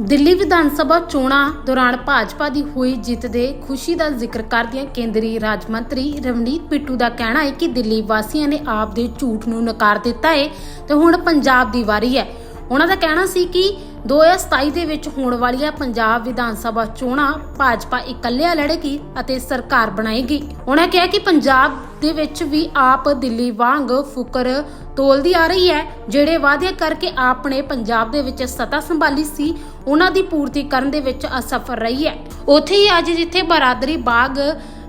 ਦਿੱਲੀ ਵਿਧਾਨ ਸਭਾ ਚੋਣਾਂ ਦੌਰਾਨ ਭਾਜਪਾ ਦੀ ਹੋਈ ਜਿੱਤ ਦੇ ਖੁਸ਼ੀ ਦਾ ਜ਼ਿਕਰ ਕਰਦਿਆਂ ਕੇਂਦਰੀ ਰਾਜ ਮੰਤਰੀ ਰਵਨੀਤ ਪਿੱਟੂ ਦਾ ਕਹਿਣਾ ਹੈ ਕਿ ਦਿੱਲੀ ਵਾਸੀਆਂ ਨੇ ਆਪ ਦੇ ਝੂਠ ਨੂੰ ਨਕਾਰ ਦਿੱਤਾ ਹੈ ਤੇ ਹੁਣ ਪੰਜਾਬ ਦੀ ਵਾਰੀ ਹੈ। ਉਹਨਾਂ ਦਾ ਕਹਿਣਾ ਸੀ ਕਿ 2027 ਦੇ ਵਿੱਚ ਹੋਣ ਵਾਲੀਆਂ ਪੰਜਾਬ ਵਿਧਾਨ ਸਭਾ ਚੋਣਾਂ ਭਾਜਪਾ ਇਕੱਲਿਆਂ ਲੜੇਗੀ ਅਤੇ ਸਰਕਾਰ ਬਣਾਏਗੀ। ਉਹਨਾਂ ਕਿਹਾ ਕਿ ਪੰਜਾਬ ਦੇ ਵਿੱਚ ਵੀ ਆਪ ਦਿੱਲੀ ਵਾਂਗ ਫੁਕਰ ਤੋਲਦੀ ਆ ਰਹੀ ਹੈ। ਜਿਹੜੇ ਵਾਅਦੇ ਕਰਕੇ ਆਪ ਨੇ ਪੰਜਾਬ ਦੇ ਵਿੱਚ ਸਤਾ ਸੰਭਾਲੀ ਸੀ, ਉਹਨਾਂ ਦੀ ਪੂਰਤੀ ਕਰਨ ਦੇ ਵਿੱਚ ਅਸਫਲ ਰਹੀ ਹੈ। ਉੱਥੇ ਹੀ ਅੱਜ ਜਿੱਥੇ ਬਰਾਦਰੀ ਬਾਗ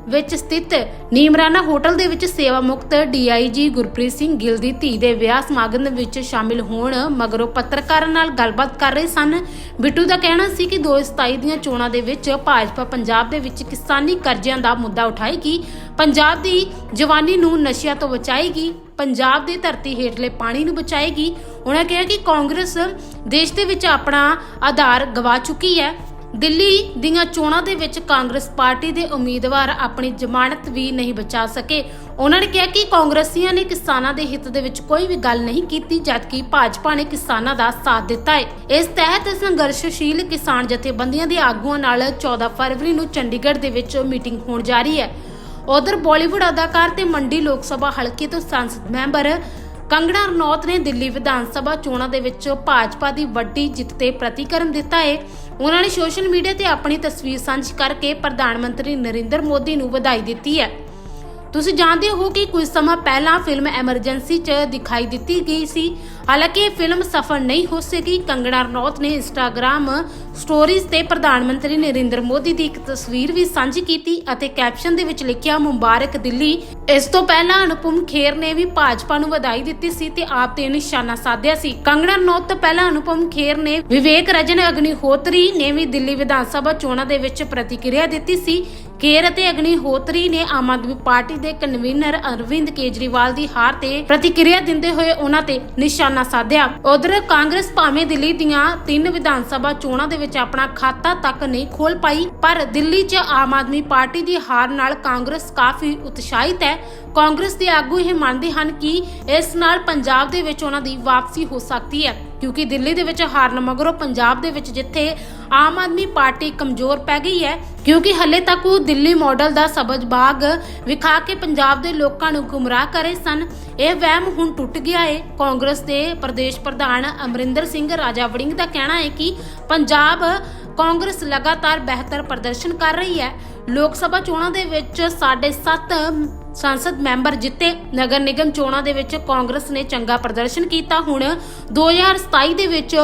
ਵਿੱਚ ਸਥਿਤ ਨੀਮਰਾਨਾ ਹੋਟਲ ਦੇ ਵਿੱਚ ਸੇਵਾ ਮੁਕਤ ਡੀਆਈਜੀ ਗੁਰਪ੍ਰੀਤ ਸਿੰਘ ਗਿੱਲ ਦੀ ਧੀ ਦੇ ਵਿਆਹ ਸਮਾਗਮ ਵਿੱਚ ਸ਼ਾਮਿਲ ਹੋਣ ਮਗਰੋਂ ਪੱਤਰਕਾਰਾਂ ਨਾਲ ਗੱਲਬਾਤ ਕਰ ਰਹੇ ਸਨ। ਬਿੱਟੂ ਦਾ ਕਹਿਣਾ ਸੀ ਕਿ 2027 ਦੀਆਂ ਚੋਣਾਂ ਦੇ ਵਿੱਚ ਭਾਜਪਾ ਪੰਜਾਬ ਦੇ ਵਿੱਚ ਕਿਸਾਨੀ ਕਰਜ਼ਿਆਂ ਦਾ ਮੁੱਦਾ ਉਠਾਏਗੀ। ਪੰਜਾਬ ਦੀ ਜਵਾਨੀ ਨੂੰ ਨਸ਼ਿਆਂ ਤੋਂ ਬਚਾਏਗੀ। ਪੰਜਾਬ ਦੀ ਧਰਤੀ ਹੇਠਲੇ ਪਾਣੀ ਨੂੰ ਬਚਾਏਗੀ। ਉਹਨਾਂ ਕਿਹਾ ਕਿ ਕਾਂਗਰਸ ਦੇਸ਼ ਦੇ ਵਿੱਚ ਆਪਣਾ ਆਧਾਰ ਗਵਾ ਚੁੱਕੀ ਹੈ। ਦਿੱਲੀ ਦੀਆਂ ਚੋਣਾਂ ਦੇ ਵਿੱਚ ਕਾਂਗਰਸ ਪਾਰਟੀ ਦੇ ਉਮੀਦਵਾਰ ਆਪਣੀ ਜ਼ਮਾਨਤ ਵੀ ਨਹੀਂ ਬਚਾ ਸਕੇ। ਉਹਨਾਂ ਨੇ ਕਿਹਾ ਕਿ ਕਾਂਗਰਸੀਆਂ ਨੇ ਕਿਸਾਨਾਂ ਦੇ ਹਿੱਤ ਦੇ ਵਿੱਚ ਕੋਈ ਵੀ ਗੱਲ ਨਹੀਂ ਕੀਤੀ, ਜਦਕਿ ਭਾਜਪਾ ਨੇ ਕਿਸਾਨਾਂ ਦਾ ਸਾਥ ਦਿੱਤਾ ਹੈ। ਇਸ ਤਹਿਤ ਸੰਘਰਸ਼ਸ਼ੀਲ ਕਿਸਾਨ ਜਥੇਬੰਦੀਆਂ ਦੇ ਆਗੂਆਂ ਨਾਲ 14 ਫਰਵਰੀ ਨੂੰ ਚੰਡੀਗੜ੍ਹ ਦੇ ਵਿੱਚ ਮੀਟਿੰਗ ਹੋਣ ਜਾ ਰਹੀ ਹੈ। ਉਧਰ ਬਾਲੀਵੁੱਡ ਅਦਾਕਾਰ ਤੇ ਮੰਡੀ ਲੋਕ ਸਭਾ ਹਲਕੇ ਤੋਂ ਸੰਸਦ ਮੈਂਬਰ ਕੰਗਣਾ ਰਣੌਤ ਨੇ ਦਿੱਲੀ ਵਿਧਾਨ ਸਭਾ ਚੋਣਾਂ ਦੇ ਵਿੱਚ ਭਾਜਪਾ ਦੀ ਵੱਡੀ ਜਿੱਤ ਤੇ ਪ੍ਰਤੀਕਰਮ ਦਿੱਤਾ ਹੈ ਉਹਨਾਂ ਨੇ ਸੋਸ਼ਲ ਮੀਡੀਆ ਤੇ ਆਪਣੀ ਤਸਵੀਰ ਸਾਂਝੀ ਕਰਕੇ ਪ੍ਰਧਾਨ ਮੰਤਰੀ ਨਰਿੰਦਰ ਮੋਦੀ ਨੂੰ ਵਧਾਈ ਦਿੱਤੀ ਹੈ। ਤੁਸੀਂ ਜਾਣਦੇ ਹੋ ਕਿ ਕੁਝ ਸਮਾਂ ਪਹਿਲਾਂ ਫਿਲਮ ਐਮਰਜੈਂਸੀ 'ਚ ਦਿਖਾਈ ਦਿੱਤੀ ਗਈ ਸੀ। ਹਾਲਾਂਕਿ ਇਹ ਫਿਲਮ ਸਫਲ ਨਹੀਂ ਹੋ ਸਕੀ। ਕੰਗਣਾ ਰਣੌਤ ਨੇ ਇੰਸਟਾਗ੍ਰam ਸਟੋਰੀਜ਼ ਤੇ ਪ੍ਰਧਾਨ ਮੰਤਰੀ ਨਰਿੰਦਰ ਮੋਦੀ ਦੀ ਇੱਕ ਤਸਵੀਰ ਵੀ ਸਾਂਝੀ ਕੀਤੀ ਅਤੇ ਕੈਪਸ਼ਨ ਦੇ ਵਿੱਚ ਲਿਖਿਆ, ਮੁਬਾਰਕ ਦਿੱਲੀ ਇਸ ਤੋਂ ਪਹਿਲਾਂ ਅਨੁਪਮ ਖੇਰ ਨੇ ਵੀ ਭਾਜਪਾ ਨੂੰ ਵਧਾਈ ਦਿੱਤੀ ਸੀ ਤੇ ਆਪ ਤੇ ਨਿਸ਼ਾਨਾ ਸਾਧਿਆ ਸੀ। ਕੰਗਣਾ ਰਣੌਤ ਤੋਂ ਪਹਿਲਾਂ ਅਨੁਪਮ ਖੇਰ ਨੇ ਵਿਵੇਕ ਰਜਨ ਅਗਨੀਹੋਤਰੀ ਨੇ ਵੀ ਦਿੱਲੀ ਵਿਧਾਨ ਸਭਾ ਚੋਣਾਂ ਦੇ ਵਿੱਚ ਪ੍ਰਤੀਕਿਰਿਆ ਦਿੱਤੀ ਸੀ। ਕੇਰ ਅਤੇ ਅਗਨੀਹੋਤਰੀ ਨੇ ਆਮ ਆਦਮੀ ਪਾਰਟੀ ਦੇ ਕਨਵੀਨਰ ਅਰਵਿੰਦ ਕੇਜਰੀਵਾਲ ਦੀ ਹਾਰ ਤੇ ਪ੍ਰਤੀਕਿਰਿਆ ਦਿੰਦੇ ਹੋਏ ਉਹਨਾਂ ਤੇ ਨਿਸ਼ਾਨਾ ਸਾਧਿਆ। ਉਧਰ ਕਾਂਗਰਸ ਭਾਵੇਂ ਦਿੱਲੀ ਦੀਆਂ ਤਿੰਨ ਵਿਧਾਨ ਸਭਾ ਚੋਣਾਂ ਦੇ ਵਿੱਚ ਆਪਣਾ ਖਾਤਾ ਤੱਕ ਨਹੀਂ ਖੋਲ ਪਾਈ, ਪਰ ਦਿੱਲੀ 'ਚ ਆਮ ਆਦਮੀ ਪਾਰਟੀ ਦੀ ਹਾਰ ਨਾਲ ਕਾਂਗਰਸ ਕਾਫੀ ਉਤਸ਼ਾਹਿਤ ਹੈ। ਕਾਂਗਰਸ ਦੇ ਆਗੂ ਇਹ ਮੰਨਦੇ ਹਨ ਕਿ ਇਸ ਨਾਲ ਪੰਜਾਬ ਦੇ ਵਿੱਚ ਉਹਨਾਂ ਦੀ ਵਾਪਸੀ ਹੋ ਸਕਦੀ ਹੈ। ਕਿਉਂਕਿ ਦਿੱਲੀ ਦੇ ਵਿੱਚ ਹਾਰਨ ਮਗਰੋਂ ਪੰਜਾਬ ਦੇ ਵਿੱਚ ਜਿੱਥੇ ਆਮ ਆਦਮੀ ਪਾਰਟੀ ਕਮਜ਼ੋਰ ਪੈ ਗਈ ਹੈ, ਕਿਉਂਕਿ ਹੱਲੇ ਤੱਕ ਉਹ ਦਿੱਲੀ ਮਾਡਲ ਦਾ ਸਬਜ ਬਾਗ ਵਿਖਾ ਕੇ ਪੰਜਾਬ ਦੇ ਲੋਕਾਂ ਨੂੰ ਗੁੰਮਰਾਹ ਕਰੇ ਸਨ। ਇਹ ਵਹਿਮ ਹੁਣ ਟੁੱਟ ਗਿਆ ਹੈ ਕਾਂਗਰਸ ਦੇ ਪ੍ਰਦੇਸ਼ ਪ੍ਰਧਾਨ ਅਮਰਿੰਦਰ ਸਿੰਘ ਰਾਜਾ ਵੜਿੰਗ ਦਾ ਕਹਿਣਾ ਹੈ ਕਿ ਪੰਜਾਬ ਕਾਂਗਰਸ ਲਗਾਤਾਰ ਬਿਹਤਰ ਪ੍ਰਦਰਸ਼ਨ ਕਰ ਰਹੀ ਹੈ। ਲੋਕ ਸਭਾ ਚੋਣਾਂ ਦੇ ਵਿੱਚ ਸਾਢੇ ਸੱਤ ਸੰਸਦ ਮੈਂਬਰ ਜਿੱਤੇ ਨਗਰ ਨਿਗਮ ਚੋਣਾਂ ਦੇ ਵਿੱਚ ਕਾਂਗਰਸ ਨੇ ਚੰਗਾ ਪ੍ਰਦਰਸ਼ਨ ਕੀਤਾ। ਹੁਣ 2027 ਦੇ ਵਿੱਚ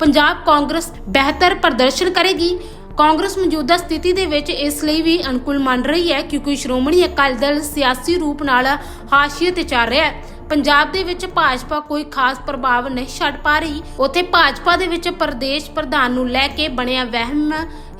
ਪੰਜਾਬ ਕਾਂਗਰਸ ਬਿਹਤਰ ਪ੍ਰਦਰਸ਼ਨ ਕਰੇਗੀ। ਕਾਂਗਰਸ ਮੌਜੂਦਾ ਸਥਿਤੀ ਦੇ ਵਿੱਚ ਇਸ ਲਈ ਵੀ ਅਨੁਕੂਲ ਮੰਨ ਰਹੀ ਹੈ ਕਿਉਂਕਿ ਸ਼੍ਰੋਮਣੀ ਅਕਾਲੀ ਦਲ ਸਿਆਸੀ ਰੂਪ ਨਾਲ ਹਾਸ਼ੀਏ ਤੇ ਚੱਲ ਰਿਹਾ ਹੈ। ਪੰਜਾਬ ਦੇ ਵਿੱਚ ਭਾਜਪਾ ਕੋਈ ਖਾਸ ਪ੍ਰਭਾਵ ਨਹੀਂ ਛੱਡ ਪਾ ਰਹੀ ਉੱਥੇ ਭਾਜਪਾ ਦੇ ਵਿੱਚ ਪ੍ਰਦੇਸ਼ ਪ੍ਰਧਾਨ ਨੂੰ ਲੈ ਕੇ ਬਣਿਆ ਵਹਿਮ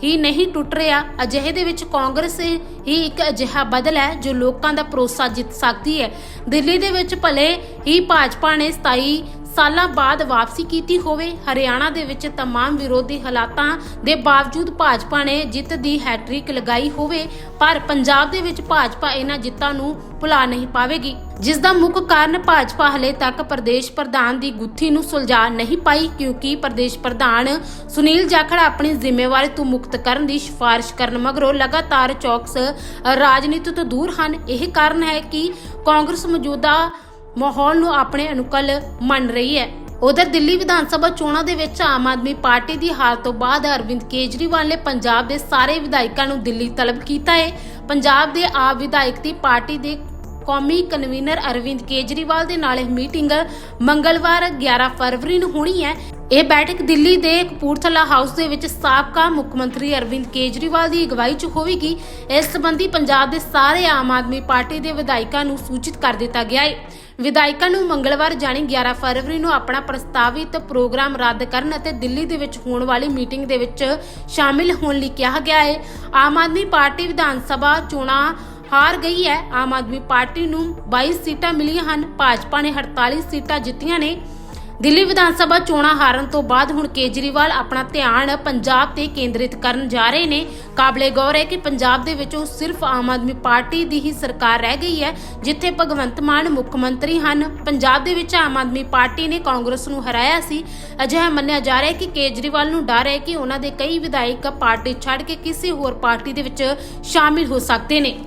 ਹੀ ਨਹੀਂ ਟੁੱਟ ਰਿਹਾ ਅਜਿਹੇ ਦੇ ਵਿੱਚ ਕਾਂਗਰਸ ਹੀ ਇੱਕ ਅਜਿਹਾ ਬਦਲ ਹੈ ਜੋ ਲੋਕਾਂ ਦਾ ਭਰੋਸਾ ਜਿੱਤ ਸਕਦੀ ਹੈ ਦਿੱਲੀ ਦੇ ਵਿੱਚ ਭਲੇ ਹੀ ਭਾਜਪਾ ਨੇ 27 ਸਾਲਾਂ ਬਾਅਦ ਵਾਪਸੀ ਕੀਤੀ ਹੋਵੇ ਹਰਿਆਣਾ ਦੇ ਵਿੱਚ तमाम ਵਿਰੋਧੀ ਹਾਲਾਤਾਂ ਦੇ ਬਾਵਜੂਦ ਭਾਜਪਾ ਨੇ ਜਿੱਤ ਦੀ ਹੈਟ੍ਰਿਕ ਲਗਾਈ ਹੋਵੇ ਪਰ ਪੰਜਾਬ ਦੇ ਵਿੱਚ ਭਾਜਪਾ ਇਹਨਾਂ ਜਿੱਤਾਂ ਨੂੰ ਭੁਲਾ ਨਹੀਂ ਪਾਵੇਗੀ ਜਿਸ ਦਾ ਮੁੱਖ ਕਾਰਨ ਭਾਜਪਾ ਹਲੇ ਤੱਕ ਪ੍ਰਦੇਸ਼ ਪ੍ਰਧਾਨ ਦੀ ਗੁੱਥੀ ਨੂੰ ਸੁਲਝਾ ਨਹੀਂ ਪਾਈ, ਕਿਉਂਕਿ ਪ੍ਰਦੇਸ਼ ਪ੍ਰਧਾਨ ਸੁਨੀਲ ਜਾਖੜ ਆਪਣੀ ਜ਼ਿੰਮੇਵਾਰੀ ਤੋਂ ਮੁਕਤ ਕਰਨ ਦੀ ਸਿਫਾਰਿਸ਼ ਕਰਨ ਮਗਰੋਂ ਲਗਾਤਾਰ ਚੌਕਸ ਰਾਜਨੀਤੀ ਤੋਂ ਦੂਰ ਹਨ। ਇਹ ਕਾਰਨ ਹੈ ਕਿ ਕਾਂਗਰਸ ਮੌਜੂਦਾ ਮਾਹੌਲ ਨੂੰ ਆਪਣੇ ਅਨੁਕੂਲ ਮੰਨ ਰਹੀ ਹੈ। ਉਧਰ ਦਿੱਲੀ ਵਿਧਾਨ ਸਭਾ ਚੋਣਾਂ ਦੇ ਵਿੱਚ ਆਮ ਆਦਮੀ ਪਾਰਟੀ ਦੀ ਹਾਰ ਤੋਂ ਬਾਅਦ ਅਰਵਿੰਦ ਕੇਜਰੀਵਾਲ ਨੇ ਪੰਜਾਬ ਦੇ ਸਾਰੇ ਵਿਧਾਇਕਾਂ ਨੂੰ ਦਿੱਲੀ ਤਲਬ ਕੀਤਾ ਹੈ। ਪੰਜਾਬ ਦੇ ਆਪ ਵਿਧਾਇਕ ਦੀ ਪਾਰਟੀ ਦੇ ਕੌਮੀ ਕਨਵੀਨਰ ਅਰਵਿੰਦ ਕੇਜਰੀਵਾਲ ਦੇ ਨਾਲ ਇਹ ਮੀਟਿੰਗ ਮੰਗਲਵਾਰ 11 ਫਰਵਰੀ ਨੂੰ ਹੋਣੀ ਹੈ। ਇਹ ਬੈਠਕ ਦਿੱਲੀ ਦੇ ਕਪੂਰਥਲਾ ਹਾਊਸ ਦੇ ਵਿੱਚ ਸਾਬਕਾ ਮੁੱਖ ਮੰਤਰੀ ਅਰਵਿੰਦ ਕੇਜਰੀਵਾਲ ਦੀ ਅਗਵਾਈ 'ਚ ਹੋਵੇਗੀ। ਇਸ ਸੰਬੰਧੀ ਪੰਜਾਬ ਦੇ ਸਾਰੇ ਆਮ ਆਦਮੀ ਪਾਰਟੀ ਦੇ ਵਿਧਾਇਕਾਂ ਨੂੰ ਸੂਚਿਤ ਕਰ ਦਿੱਤਾ ਗਿਆ ਹੈ। ਵਿਧਾਇਕਾਂ ਨੂੰ ਮੰਗਲਵਾਰ ਜਾਣੀ 11 ਫਰਵਰੀ ਨੂੰ ਆਪਣਾ ਪ੍ਰਸਤਾਵਿਤ ਪ੍ਰੋਗਰਾਮ ਰੱਦ ਕਰਨ ਅਤੇ ਦਿੱਲੀ ਦੇ ਵਿੱਚ ਹੋਣ ਵਾਲੀ ਮੀਟਿੰਗ ਦੇ ਵਿੱਚ ਸ਼ਾਮਿਲ ਹੋਣ ਲਈ ਕਿਹਾ ਗਿਆ ਹੈ। ਆਮ ਆਦਮੀ ਪਾਰਟੀ ਵਿਧਾਨ ਸਭਾ ਚੋਣਾਂ ਹਾਰ ਗਈ ਹੈ। ਆਮ ਆਦਮੀ ਪਾਰਟੀ ਨੂੰ 22 ਸੀਟਾਂ ਮਿਲੀਆਂ ਹਨ। ਭਾਜਪਾ ਨੇ 48 ਸੀਟਾਂ ਜਿੱਤੀਆਂ ਨੇ। ਦਿੱਲੀ ਵਿਧਾਨ ਸਭਾ ਚੋਣਾਂ ਹਾਰਨ ਤੋਂ ਬਾਅਦ ਹੁਣ ਕੇਜਰੀਵਾਲ ਆਪਣਾ ਧਿਆਨ ਪੰਜਾਬ ਤੇ ਕੇਂਦਰਿਤ ਕਰਨ ਜਾ ਰਹੇ ਨੇ। ਕਾਬਲੇ ਗੌਰ ਹੈ ਕਿ ਪੰਜਾਬ ਦੇ ਵਿੱਚ ਉਹ ਸਿਰਫ ਆਮ ਆਦਮੀ ਪਾਰਟੀ ਦੀ ਹੀ ਸਰਕਾਰ ਰਹਿ ਗਈ ਹੈ, ਜਿੱਥੇ ਭਗਵੰਤ ਮਾਨ ਮੁੱਖ ਮੰਤਰੀ ਹਨ। ਪੰਜਾਬ ਦੇ ਵਿੱਚ ਆਮ ਆਦਮੀ ਪਾਰਟੀ ਨੇ ਕਾਂਗਰਸ ਨੂੰ ਹਰਾਇਆ ਸੀ। ਅਜਿਹਾ ਮੰਨਿਆ ਜਾ ਰਿਹਾ ਹੈ ਕਿ ਕੇਜਰੀਵਾਲ ਨੂੰ ਡਰ ਹੈ ਕਿ ਉਹਨਾਂ ਦੇ ਕਈ ਵਿਧਾਇਕ ਪਾਰਟੀ ਛੱਡ ਕੇ ਕਿਸੇ ਹੋਰ ਪਾਰਟੀ ਦੇ ਵਿੱਚ ਸ਼ਾਮਿਲ ਹੋ ਸਕਦੇ ਨੇ।